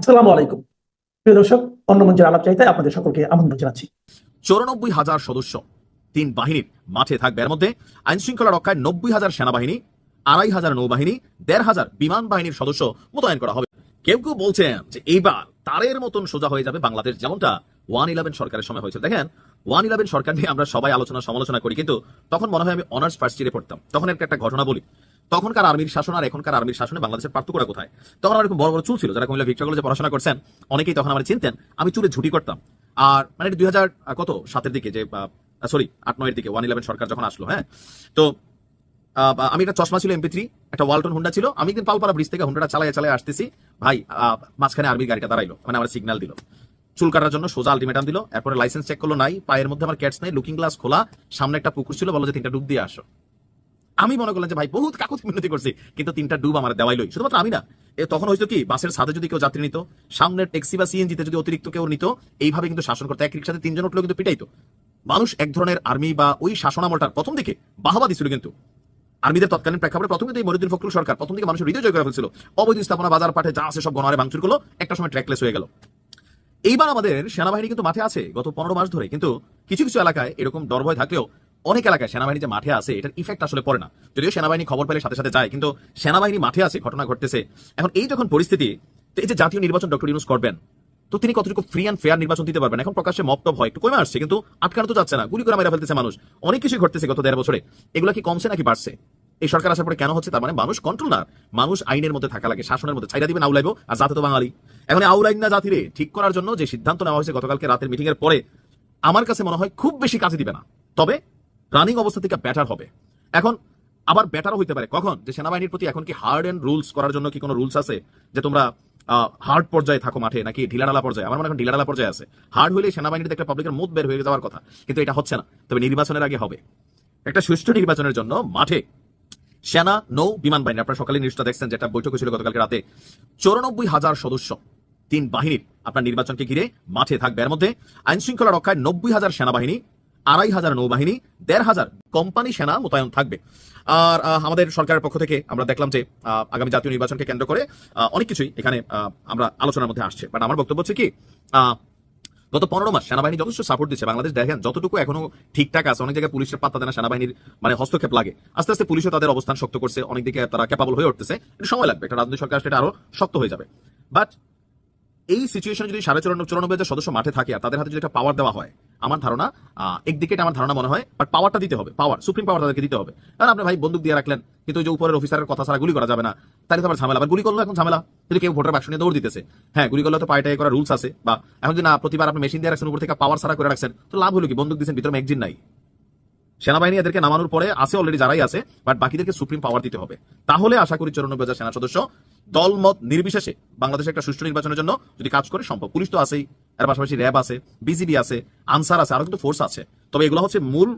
আসসালামু আলাইকুম। প্রিয় দর্শক, অন্য মঞ্চের আলাপ চাইতে আপনাদের সকলকে আমন্ত্রণ জানাচ্ছি। চৌরানব্বই হাজার সদস্য, তিন বাহিনীর মাঠে থাকবে। এর মধ্যে আইন শৃঙ্খলা রক্ষায় নব্বই হাজার সেনাবাহিনী, আড়াই হাজার নৌবাহিনী, দেড় হাজার বিমান বাহিনীর সদস্য মোতায়েন করা হবে। কেউ কেউ বলছেন যে এইবার তারের মতন সোজা হয়ে যাবে বাংলাদেশ, যেমনটা ওয়ান ইলেভেন সরকারের সময় হয়েছিল। দেখেন, ওয়ান ইলেভেন সরকার নিয়ে আমরা সবাই আলোচনা সমালোচনা করি, কিন্তু তখন মনে হয় আমি অনার্স ফার্স্ট ইয়ারে পড়তাম। তখন একটা একটা ঘটনা বলি। তখনকার আর্মির শাসন আর এখনকার আর্মির শাসনে বাংলাদেশের পার্থক্যটা কোথায়? তখন আমার বড় বড় চুল ছিল, যারা কুমিল্লা ভিক্টোরিয়া কলেজে পড়াশোনা করছেন, অনেকেই তখন আমার চিনতেন, আমি চুলে ঝুটি করতাম। আর মানে দুই হাজার কত? সাতের দিকে যে সরি আট, নয়ের দিকে ওয়ান ইলেভেন সরকার যখন আসলো হ্যাঁ? তো আমি একটা চশমা ছিল এমপি থ্রি, একটা ওয়ালটন হুন্ডা ছিল, আমি একদিন পালপাড়া ব্রিজ থেকে হুন্ডাটা চালায় চালায় আসতেছি। ভাই মাঝখানে আর্মির গাড়িটা দাঁড়াইলো মানে আমার সিগন্যাল দিল। চুল কাটার জন্য সোজা আলটিমেটাম দিল, এরপরে লাইসেন্স চেক করল নাই, পায়ের মধ্যে আমার ক্যাটস নাই লুকিং গ্লাস খোলা, সামনে একটা পুকুর ছিল, বলো যে তিনটা ডুব দিয়ে আসো। আমি মনে করলাম যে, ভাই, বহুত কাকুত মিনতি করছি। কিন্তু তিনটা ডুব আমার দেওয়াইলই। শুধুমাত্র আমি না। তখন হয়তো কি, বাসের সাথে যদি কেউ যাত্রী নিত, সামনের ট্যাক্সি বা সিএনজিতে যদি অতিরিক্ত কেউ নিত, এইভাবে কিন্তু শাসন করতে। এক রিক্সাতে তিনজন উঠলেও কিন্তু পিটাইতো। মানুষ এক ধরনের আর্মি বা ওই শাসনামলটার প্রথম দিকে বাহাবা দিছিল কিন্তু। আর্মিদের তৎকালীন প্রেক্ষাপটে প্রথম কিন্তু মরিদুল ফখরুল সরকার, প্রথম দিকে মানুষের হৃদয় জয় করে ফেলছিল। অবৈধ স্থাপনা, বাজার পাঠে যা আছে সব গণহারে ভাঙচুর করল, একটা সময় ট্র্যাকলেস হয়ে গেল। এইবার আমাদের সেনাবাহিনী কিন্তু মাঠে আছে গত পনেরো মাস ধরে। কিন্তু কিছু কিছু এলাকায় এরকম ডর ভয় থাকলেও অনেক এলাকায় সেনাবাহিনী যে মাঠে আছে, এটার ইফেক্ট আসলে পড়ে না। যদিও সেনাবাহিনী খবর পেলে সাথে সাথে যায়, কিন্তু সেনাবাহিনী মাঠে আছে, ঘটনা ঘটতেছে। এখন এই যখন পরিস্থিতি এই যে জাতীয় নির্বাচন ডক্টর ইউনুস করবেন, তো তিনি কতটুকু ফ্রি অ্যান্ড ফেয়ার নির্বাচন দিতে পারবেন? এখন প্রকাশ্যে মপটপ হয়, একটু কমে আসছে, কিন্তু আটকানো তো যাচ্ছে না, গুলি করে মেরে ফেলতেছে মানুষ। অনেক কিছুই ঘটতেছে গত দেড় বছরে। এগুলো কি কমছে নাকি বাড়ছে? এই সরকার আসার পরে কেন হচ্ছে? তার মানে মানুষ কন্ট্রোল না। মানুষ আইনের মধ্যে থাকা লাগে, শাসনের মধ্যে। ছাইরা দিবেন আউলাইব আর জাতে তো বাঙালি। এখন আউলাইন না জাতিরে ঠিক করার জন্য যে সিদ্ধান্ত নেওয়া হয়েছে গতকালকে রাতের মিটিং এর পরে, আমার কাছে মনে হয় খুব বেশি কাজে দিবে না। তবে রানিং অবস্থা থেকে ব্যাটার হবে। এখন, আবার ব্যাটারও হইতে পারে। কখন? যে সেনাবাহিনীর প্রতি এখন কি হার্ড এন্ড রুলস করার জন্য কি কোনো রুলস আছে? যে তোমরা হার্ড পর্যায়ে থাকো মাঠে, নাকি ঢিলাঢালা পর্যায়ে? আমার মনে এখন ঢিলাঢালা পর্যায়ে আছে। হার্ড হলে সেনাবাহিনীতে একটা পাবলিকের মুখ বের হয়ে যাওয়ার কথা। কিন্তু এটা হচ্ছে না। তবে নির্বাচনের আগে হবে। একটা সুষ্ঠু নির্বাচনের জন্য মাঠে সেনা, নৌ, বিমান বাহিনী, আপনারা সকালে নিউজটা দেখছেন, যেটা বৈঠক হয়েছিল গতকালকে রাতে, চৌরানব্বই হাজার সদস্য, তিন বাহিনীর আপনার নির্বাচনকে ঘিরে মাঠে থাকবে। এর মধ্যে আইন শৃঙ্খলা রক্ষায় নব্বই হাজার সেনাবাহিনী আড়াই হাজার নৌবাহিনী, দেড় হাজার কোম্পানি সেনা মোতায়েন থাকবে। আর আমাদের সরকারের পক্ষ থেকে আমরা দেখলাম যে আগামী জাতীয় নির্বাচনকে কেন্দ্র করে অনেক কিছুই এখানে আমরা আলোচনার মধ্যে আসছে। বাট আমার বক্তব্য হচ্ছে কি গত পনেরো মাস সেনাবাহিনী যথেষ্ট সাপোর্ট দিচ্ছে। বাংলাদেশ দেখেন, যতটুকু এখনও ঠিকঠাক আছে, অনেক জায়গায় পুলিশের পাত্তা দেয় সেনাবাহিনীর মানে হস্তক্ষেপ লাগে। আস্তে আস্তে পুলিশও তাদের অবস্থান শক্ত করছে, অনেক দিকে তারা ক্যাপাবল হয়ে উঠতেছে। সময় লাগবে, একটা রাজনৈতিক সরকার সেটা আরও শক্ত হয়ে যাবে। বাট এই সিচুয়েশনে যদি সাড়ে চুরানব্বই চুরানব্বই হাজার সদস্য মাঠে থাকে আর তাদের হাতে যদি একটা পাওয়ার দেওয়া হয়, আমার ধারণা একদিকে আমার ধারণা মনে হয় বাট পাওয়ারটা দিতে হবে পাওয়ার সুপ্রিম পাওয়ার তাদেরকে দিতে হবে। কারণ আপনি ভাই বন্দুক দিয়ে রাখলেন, কিন্তু যে উপরের অফিসারের কথা ছাড়া গুলি করা যাবে না, তাহলে তো আবার ঝামেলা। আবার গুলি করল এখন ঝামেলা যদি কেউ ভোটার বাক্স নিয়ে দৌড় দিতেছে। হ্যাঁ গুলি করলে তো পায়টাই করা রুলস আছে, বা এখন যদি না, প্রতিবার আপনি মেশিন দিয়ে রাখছেন, উপর থেকে পাওয়ার ছাড়া করে রাখছেন, তো লাভ হলো কি? বন্দুক দিচ্ছেন ভিতরে ম্যাগজিন নাই। সেনাবাহিনী এদেরকে নামানোর পরে আছে অলরেডি যারাই আছে বাট বাকিদেরকে সুপ্রিম পাওয়ার দিতে হবে। তাহলে আশা করি চৌরানব্বই হাজার সেনা সদস্য দলমত নির্বিশেষে বাংলাদেশে একটা সুষ্ঠু নির্বাচনের জন্য যদি কাজ করে সম্ভব। পুলিশ তো আছেই, এর পাশাপাশি র্যাব আছে, বিজিবি আছে, আনসার আছে আরও কিন্তু ফোর্স আছে। তবে এগুলো হচ্ছে মূল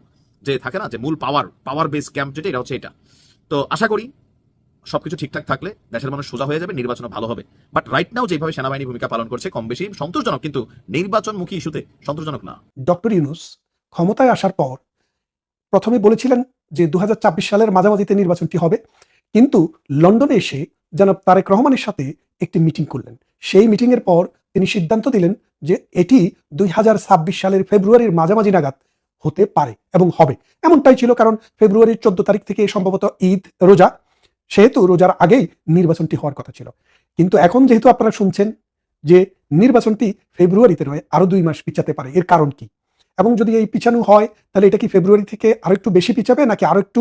যে থাকে না, যে মূল পাওয়ার পাওয়ার বেস ক্যাম্প যেটা, এটা হচ্ছে এটা। তো আশা করি সবকিছু ঠিকঠাক থাকলে দেশের মানুষ সোজা হয়ে যাবে নির্বাচন ভালো হবে। বাট রাইট নাও যেভাবে সেনাবাহিনী ভূমিকা পালন করছে, কম বেশি সন্তোষজনক, কিন্তু নির্বাচনমুখী ইস্যুতে সন্তোষজনক না। ডক্টর ইউনুস ক্ষমতায় আসার পর প্রথমে বলেছিলেন যে দু সালের মাঝামাঝিতে নির্বাচনটি হবে, কিন্তু লন্ডনে এসে জনাব তারেক রহমানের সাথে একটি মিটিং করলেন। সেই মিটিং এর পর তিনি সিদ্ধান্ত দিলেন যে এটি দুই হাজার ছাব্বিশ সালের ফেব্রুয়ারির মাঝামাঝি নাগাদ হতে পারে এবং হবে। এমনটাই ছিল কারণ ফেব্রুয়ারির চোদ্দ তারিখ থেকে সম্ভবত ঈদ রোজা, সেহেতু রোজার আগেই নির্বাচনটি হওয়ার কথা ছিল। কিন্তু এখন যেহেতু আপনারা শুনছেন যে নির্বাচনটি ফেব্রুয়ারিতে নয় আরও দুই মাস পিছাতে পারে, এর কারণ কি? এবং যদি এই পিছানো হয়, তাহলে এটা কি ফেব্রুয়ারি থেকে আরও একটু বেশি পিছাবে নাকি আরও একটু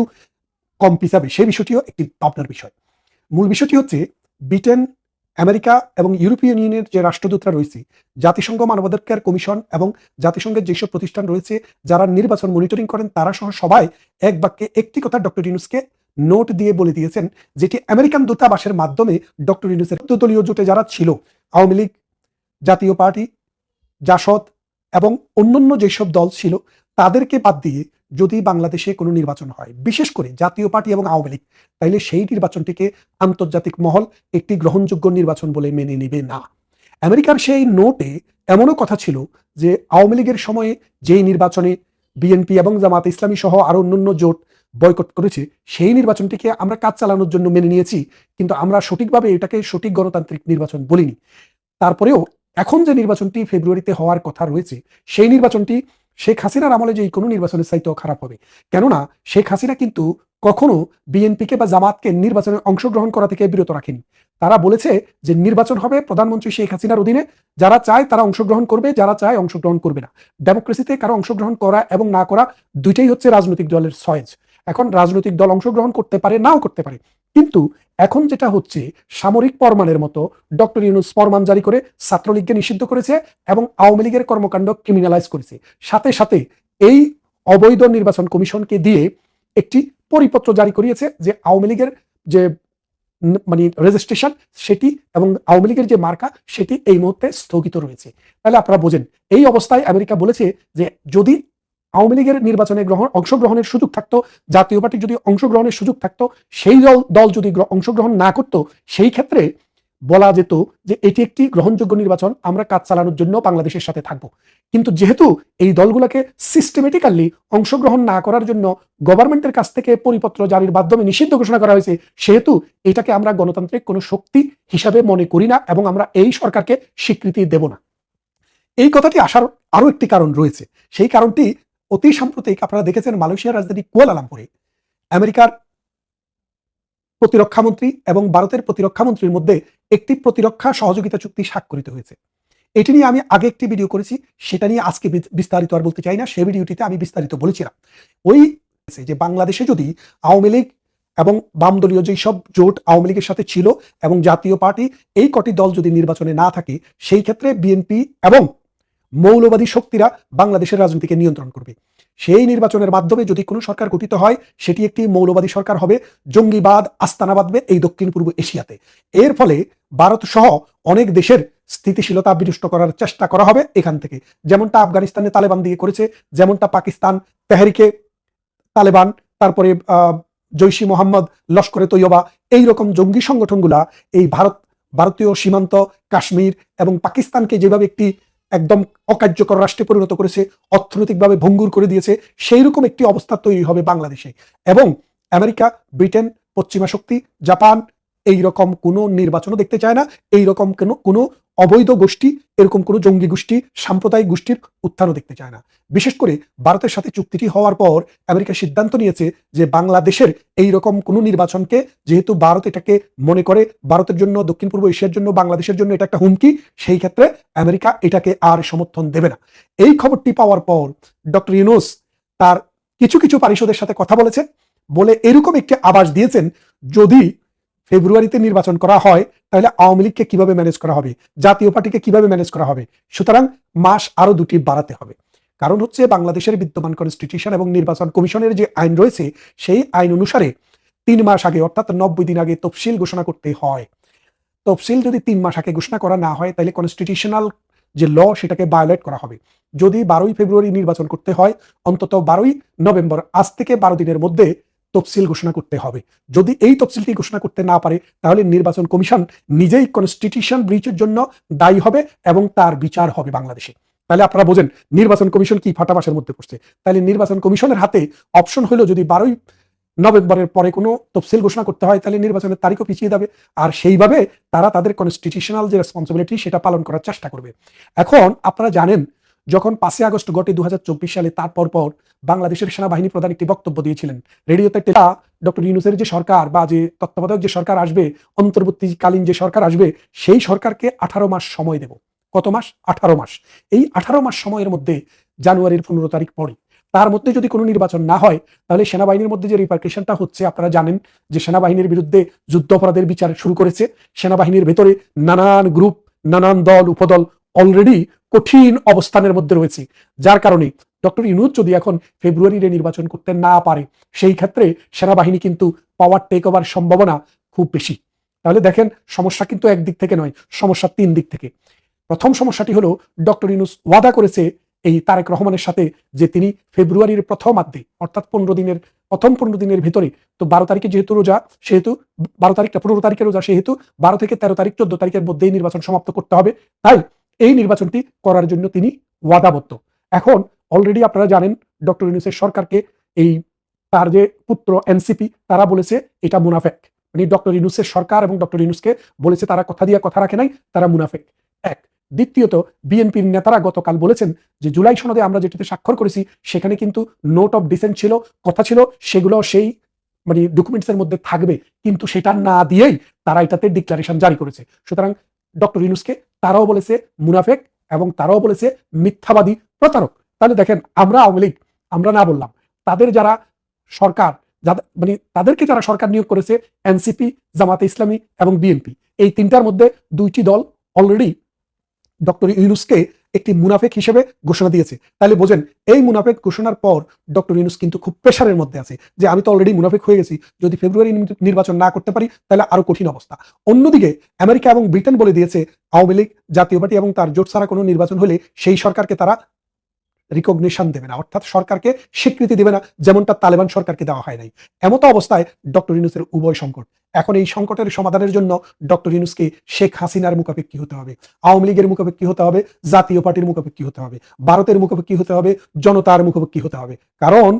কম পিছাবে? সেই বিষয়টিও একটি ভাবনার বিষয়। মূল বিষয়টি হচ্ছে ব্রিটেন আমেরিকা এবং ইউরোপিয়ান ইউনিয়নের যে রাষ্ট্রদূতরা রয়েছে, জাতিসংঘ মানবাধিকার কমিশন এবং জাতিসংঘের যেসব প্রতিষ্ঠান রয়েছে, যারা নির্বাচন মনিটরিং করেন, তারা সহ সবাই এক বাক্যে একটি কথা ডক্টর ইউনুসকে নোট দিয়ে বলে দিয়েছেন, যেটি আমেরিকান দূতাবাসের মাধ্যমে ডক্টর ইউনুসের দলীয় জোটে যারা ছিল, আওয়ামী লীগ, জাতীয় পার্টি, জাসদ এবং অন্যান্য যেসব দল ছিল, তাদেরকে বাদ দিয়ে যদি বাংলাদেশে কোনো নির্বাচন হয়, বিশেষ করে জাতীয় পার্টি এবং আওয়ামী লীগ, তাইলে সেই নির্বাচনটিকে আন্তর্জাতিক মহল একটি গ্রহণযোগ্য নির্বাচন বলে মেনে নেবে না। আমেরিকার সেই নোটে এমনও কথা ছিল যে আওয়ামী লীগের সময়ে যেই নির্বাচনে বিএনপি এবং জামাত ইসলামী সহ আরও অন্যান্য জোট বয়কট করেছে, সেই নির্বাচনটিকে আমরা কাজ চালানোর জন্য মেনে নিয়েছি, কিন্তু আমরা সঠিকভাবে এটাকে সঠিক গণতান্ত্রিক নির্বাচন বলিনি। তারপরেও এখন যে নির্বাচনটি ফেব্রুয়ারিতে হওয়ার কথা রয়েছে, সেই নির্বাচনটি শেখ হাসিনার আমলে যে কোনো নির্বাচনের চাইতেও খারাপ হবে। কেননা, শেখ হাসিনা কিন্তু কখনো বিএনপিকে বা জামাতকে নির্বাচনে অংশগ্রহণ করা থেকে বিরত রাখেনি। তারা বলেছে যে নির্বাচন হবে প্রধানমন্ত্রী শেখ হাসিনার অধীনে। যারা চায় তারা অংশগ্রহণ করবে, যারা চায় অংশগ্রহণ করবে না। ডেমোক্রেসিতে কারও অংশগ্রহণ করা এবং না করা দুইটাই হচ্ছে রাজনৈতিক দলের সয়েজ। এখন রাজনৈতিক দল অংশগ্রহণ করতে পারে, নাও করতে পারে। কিন্তু এখন যেটা হচ্ছে, সামরিক ফরমানের মতো ডক্টর ইউনুস ফরমান জারি করে ছাত্রলীগকে নিষিদ্ধ করেছে এবং আওয়ামী লীগের কর্মকাণ্ড ক্রিমিনালাইজ করেছে। সাথে সাথে এই অবৈধ নির্বাচন কমিশনকে দিয়ে একটি পরিপত্র জারি করিয়েছে যে আওয়ামী লীগের যে মানে রেজিস্ট্রেশন সেটি এবং আওয়ামী লীগের যে মার্কা সেটি এই মুহূর্তে স্থগিত রয়েছে। তাহলে আপনারা বোঝেন, এই অবস্থায় আমেরিকা বলেছে যে যদি আওয়ামী লীগের নির্বাচনে গ্রহণ অংশগ্রহণের সুযোগ থাকতো, জাতীয় পার্টি যদি অংশগ্রহণের সুযোগ থাকতো, সেই দল দল যদি অংশগ্রহণ না করতো, সেই ক্ষেত্রে বলা যেত যে এটি একটি গ্রহণযোগ্য নির্বাচন, আমরা কাজ চালানোর জন্য বাংলাদেশের সাথে থাকব। কিন্তু যেহেতু এই দলগুলোকে সিস্টেমেটিক্যালি অংশগ্রহণ না করার জন্য গভর্নমেন্টের কাছ থেকে পরিপত্র জারির মাধ্যমে নিষিদ্ধ ঘোষণা করা হয়েছে, সেহেতু এটাকে আমরা গণতান্ত্রিক কোনো শক্তি হিসাবে মনে করি না এবং আমরা এই সরকারকে স্বীকৃতি দেব না। এই কথাটি আসার আরও একটি কারণ রয়েছে। সেই কারণটি অতি সাম্প্রতিক আপনারা দেখেছেন মালয়েশিয়ার রাজধানী কুয়ালালামপুরে আমেরিকার প্রতিরক্ষা মন্ত্রী এবং ভারতের প্রতিরক্ষা মন্ত্রীর মধ্যে একটি প্রতিরক্ষা সহযোগিতা চুক্তি স্বাক্ষরিত হয়েছে। এটি নিয়ে আমি আগে একটি ভিডিও করেছি, সেটা নিয়ে আজকে বিস্তারিত আর বলতে চাই না সেই ভিডিওটিতে আমি বিস্তারিত বলেছিলাম। ওই যে বাংলাদেশে যদি আওয়ামী লীগ এবং বাম দলীয় যেই সব জোট আওয়ামী লীগের সাথে ছিল এবং জাতীয় পার্টি, এই কটি দল যদি নির্বাচনে না থাকে, সেই ক্ষেত্রে বিএনপি এবং মৌলবাদী শক্তিরা বাংলাদেশের রাজনীতিকে নিয়ন্ত্রণ করবে। সেই নির্বাচনের মাধ্যমে যদি কোনো সরকার গঠিত হয়, সেটি একটি মৌলবাদী সরকার হবে। জঙ্গিবাদ, আস্তানা বাঁধবে এই দক্ষিণ পূর্ব এশিয়াতে। এর ফলে ভারত সহ অনেক দেশের স্থিতিশীলতা বিনষ্ট করার চেষ্টা করা হবে এখান থেকে। যেমনটা আফগানিস্তানে তালেবান দিয়ে করেছে, যেমনটা পাকিস্তান তেহরিকে তালেবান, তারপরে জৈশি মোহাম্মদ লস্করে তৈয়বা, এই রকম জঙ্গি সংগঠনগুলা এই ভারত, ভারতীয় সীমান্ত, কাশ্মীর এবং পাকিস্তানকে যেভাবে একটি একদম অকার্যকর রাষ্ট্রে পরিণত করেছে, অর্থনৈতিকভাবে ভঙ্গুর করে দিয়েছে সেই রকম একটি অবস্থা তৈরি হবে বাংলাদেশে। এবং আমেরিকা, ব্রিটেন, পশ্চিমা শক্তি, জাপান এই রকম কোনো নির্বাচনও দেখতে চায় না এই রকম কোনো কোনো অবৈধ গোষ্ঠী, এরকম কোনো জঙ্গি গোষ্ঠী, সাম্প্রদায়িক গোষ্ঠীর উত্থানও দেখতে চায় না। বিশেষ করে ভারতের সাথে চুক্তিটি হওয়ার পর আমেরিকা সিদ্ধান্ত নিয়েছে যে বাংলাদেশের এই রকম কোনো নির্বাচনকে, যেহেতু ভারত এটাকে মনে করে ভারতের জন্য, দক্ষিণ পূর্ব এশিয়ার জন্য, বাংলাদেশের জন্য এটা একটা হুমকি, সেই ক্ষেত্রে আমেরিকা এটাকে আর সমর্থন দেবে না। এই খবরটি পাওয়ার পর ডক্টর ইউনুস তার কিছু কিছু পারিষদের সাথে কথা বলেছেন বলে এরকম একটি আভাস দিয়েছেন, যদি ফেব্রুয়ারিতে নির্বাচন করা হয়, তাহলে আওয়ামী লীগকে কীভাবে ম্যানেজ করা হবে? জাতীয় পার্টিকে কীভাবে ম্যানেজ করা হবে? সুতরাং মাস আরও দুটি বাড়াতে হবে। কারণ হচ্ছে বাংলাদেশের বিদ্যমান কনস্টিটিউশন এবং নির্বাচন কমিশনের যে আইন রয়েছে, সেই আইন অনুসারে তিন মাস আগে, অর্থাৎ নব্বই দিন আগে তফসিল ঘোষণা করতে হয়। তফসিল যদি তিন মাস আগে ঘোষণা করা না হয়, তাহলে কনস্টিটিউশনাল যে ল সেটাকে ভায়োলেট করা হবে। যদি বারোই ফেব্রুয়ারি নির্বাচন করতে হয়, অন্তত বারোই নভেম্বর, আজ থেকে বারো দিনের মধ্যে তফসিল ঘোষণা করতে হবে। যদি এই তফসিলটি ঘোষণা করতে না পারে, তাহলে নির্বাচন কমিশন নিজেই কনস্টিটিউশন ব্রিচের জন্য দায়ী হবে এবং তার বিচার হবে বাংলাদেশে। তাহলে আপনারা বোঝেন, নির্বাচন কমিশন কি ফাটাবাসের মধ্যে পড়ছে। তাহলে নির্বাচন কমিশনের হাতে অপশন হলো যদি বারোই নভেম্বরের পরে কোনো তফসিল ঘোষণা করতে হয়, তাহলে নির্বাচনের তারিখও পিছিয়ে যাবে। আর সেইভাবে তারা তাদের কনস্টিটিউশনাল যে রেসপন্সিবিলিটি সেটা পালন করার চেষ্টা করবে। এখন আপনারা জানেন যখন পাঁচই আগস্ট ঘটে দু সালে তারপর পর বাংলাদেশের সেনাবাহিনী প্রধান একটি বক্তব্য দিয়েছিলেন। রেডিওতে টেলা ডক্টর ইউনুসের যে সরকার বা যে তত্ত্বাবধায়ক যে সরকার আসবে, অন্তর্বর্তীকালীন যে সরকার আসবে, সেই সরকারকে আঠারো মাস সময় দেব। কত মাস? আঠারো মাস। এই আঠারো মাস সময়ের মধ্যে জানুয়ারির পনেরো তারিখ পরে তার মধ্যে যদি কোনো নির্বাচন না হয়, তাহলে সেনাবাহিনীর মধ্যে যে রিপার্কেশনটা হচ্ছে, আপনারা জানেন যে সেনাবাহিনীর বিরুদ্ধে যুদ্ধ অপরাধের বিচার শুরু করেছে। সেনাবাহিনীর ভেতরে নানান গ্রুপ নানান দল, উপদল অলরেডি কঠিন অবস্থানের মধ্যে রয়েছে। যার কারণে ডক্টর ইউনুস যদি এখন ফেব্রুয়ারিতে নির্বাচন করতে না পারে, সেই ক্ষেত্রে সেনাবাহিনী কিন্তু পাওয়ার টেক ওভার সম্ভাবনা খুব বেশি। তাহলে দেখেন, সমস্যা কিন্তু একদিক থেকে নয়, সমস্যা তিন দিক থেকে। প্রথম সমস্যাটি হলো ডক্টর ইউনুস ওয়াদা করেছে এই তারেক রহমানের সাথে যে তিনি ফেব্রুয়ারির প্রথম প্রথমার্ধে অর্থাৎ পনেরো দিনের, প্রথম পনেরো দিনের ভিতরে, তো বারো তারিখে যেহেতু রোজা, সেহেতু বারো তারিখটা, পনেরো তারিখে রোজা, সেহেতু বারো থেকে তেরো তারিখ, চোদ্দ তারিখের মধ্যেই নির্বাচন সমাপ্ত করতে হবে। তাই এই নির্বাচনটি করার জন্য তিনি ওয়াদাবদ্ধ। এখন অলরেডি আপনারা জানেন ডক্টর ইউনুসের সরকারকে এই তার যে পুত্র এনসিপি, তারা বলেছে এটা মুনাফেক। মানে ডক্টর ইউনুসের সরকার এবং ডক্টর ইউনুসকে বলেছে তারা কথা দিয়ে কথা রাখে নাই, তারা মুনাফেক। এক। দ্বিতীয়ত, বিএনপির নেতারা গতকাল বলেছেন যে জুলাই সনদে আমরা যেটিতে স্বাক্ষর করেছি, সেখানে কিন্তু নোট অফ ডিসেন্ট ছিল, কথা ছিল, সেগুলো সেই মানে ডকুমেন্টসের মধ্যে থাকবে। কিন্তু সেটা না দিয়েই তারা এটাতে ডিক্লারেশন জারি করেছে। সুতরাং ডক্টর ইউনুসকে তারাও বলেছে মুনাফেক এবং তারাও বলেছে মিথ্যাবাদী প্রতারক। তাহলে দেখেন, আমরা আওয়ামী লীগ, আমরা না বললাম, তাদের যারা সরকার মানে তাদেরকে যারা সরকার নিয়োগ করেছে, এনসিপি, জামাতে ইসলামী এবং বিএনপি, এই তিনটার মধ্যে দুইটি দল অলরেডি ডক্টর ইউনুসকে একটি মুনাফেক হিসেবে ঘোষণা দিয়েছে। তাহলে বোঝেন, এই মুনাফেক ঘোষণার পর ডক্টর ইউনুস কিন্তু খুব প্রেশারের মধ্যে আছে যে আমি তো অলরেডি মুনাফেক হয়ে গেছি, যদি ফেব্রুয়ারি নির্বাচন না করতে পারি, তাহলে আরও কঠিন অবস্থা। অন্যদিকে আমেরিকা এবং ব্রিটেন বলে দিয়েছে, আওয়ামী লীগ, জাতীয় পার্টি এবং তার জোট ছাড়া কোনো নির্বাচন হলে সেই সরকারকে তারা রিকগনিশন দেবে না, অর্থাৎ সরকারকে স্বীকৃতি দেবে না, যেমনটা তালেবান সরকারকে দেওয়া হয় নাই। এমতো অবস্থায় ডক্টর ইউনুসের উভয় সংকট। এখন এই সংকটের সমাধানের জন্য ডক্টর ইউনুসকে শেখ হাসিনার মুখাপেক্ষী হতে হবে, আওয়ামী লীগের মুখাপেক্ষী হতে হবে, জাতীয় পার্টির মুখাপেক্ষী হতে হবে, ভারতের মুখাপেক্ষী হতে হবে, জনতার মুখাপেক্ষী হতে হবে। কারণ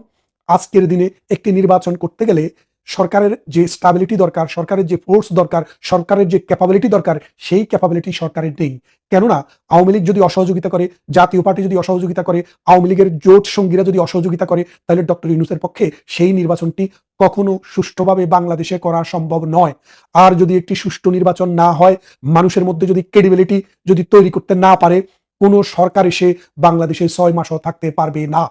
আজকের দিনে একটি নির্বাচন করতে গেলে সরকারের যে স্টাবিলিটি দরকার, সরকারের যে ফোর্স দরকার, সরকারের যে ক্যাপাবিলিটি দরকার, সেই ক্যাপাবিলিটি সরকারের নেই। কেননা, আওয়ামী লীগ যদি অসহযোগিতা করে, জাতীয় পার্টি যদি অসহযোগিতা করে, আওয়ামী লীগের জোট সঙ্গীরা যদি অসহযোগিতা করে, তাহলে ডক্টর ইউনুসের পক্ষে সেই নির্বাচনটি কখনো সুষ্ঠুভাবে বাংলাদেশে করা সম্ভব নয়। আর যদি একটি সুষ্ঠু নির্বাচন না হয়, মানুষের মধ্যে যদি ক্রেডিবিলিটি যদি তৈরি করতে না পারে, কোনো সরকার এসে বাংলাদেশে ছয় মাসও থাকতে পারবে না।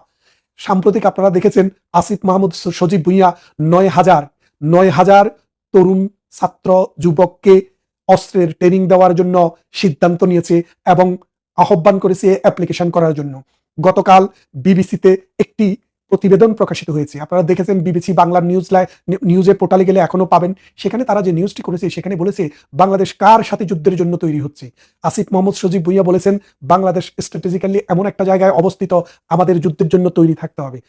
সাম্প্রতিক আপনারা দেখেছেন আসিফ মাহমুদ সজীব ভুইয়া নয় হাজার নয় হাজার তরুণ ছাত্র যুবককে অস্ত্রের ট্রেনিং দেওয়ার জন্য সিদ্ধান্ত নিয়েছে এবং আহ্বান করেছে অ্যাপ্লিকেশন করার জন্য। গতকাল বিবিসিতে একটি প্রতিবেদন প্রকাশিত হয়েছে। আপনারা দেখেছেন বিবিসি বাংলা নিউজ নিউজের পোর্টালে গেলে এখনও পাবেন। সেখানে তারা যে নিউজটি করেছে, সেখানে বলেছে বাংলাদেশ কার সাথে যুদ্ধের জন্য তৈরি হচ্ছে? আসিফ মোহাম্মদ সজীব ভুইয়া বলেছেন, বাংলাদেশ স্ট্র্যাটেজিক্যালি এমন একটা জায়গায় অবস্থিত, আমাদের যুদ্ধের জন্য তৈরি থাকতে হবে।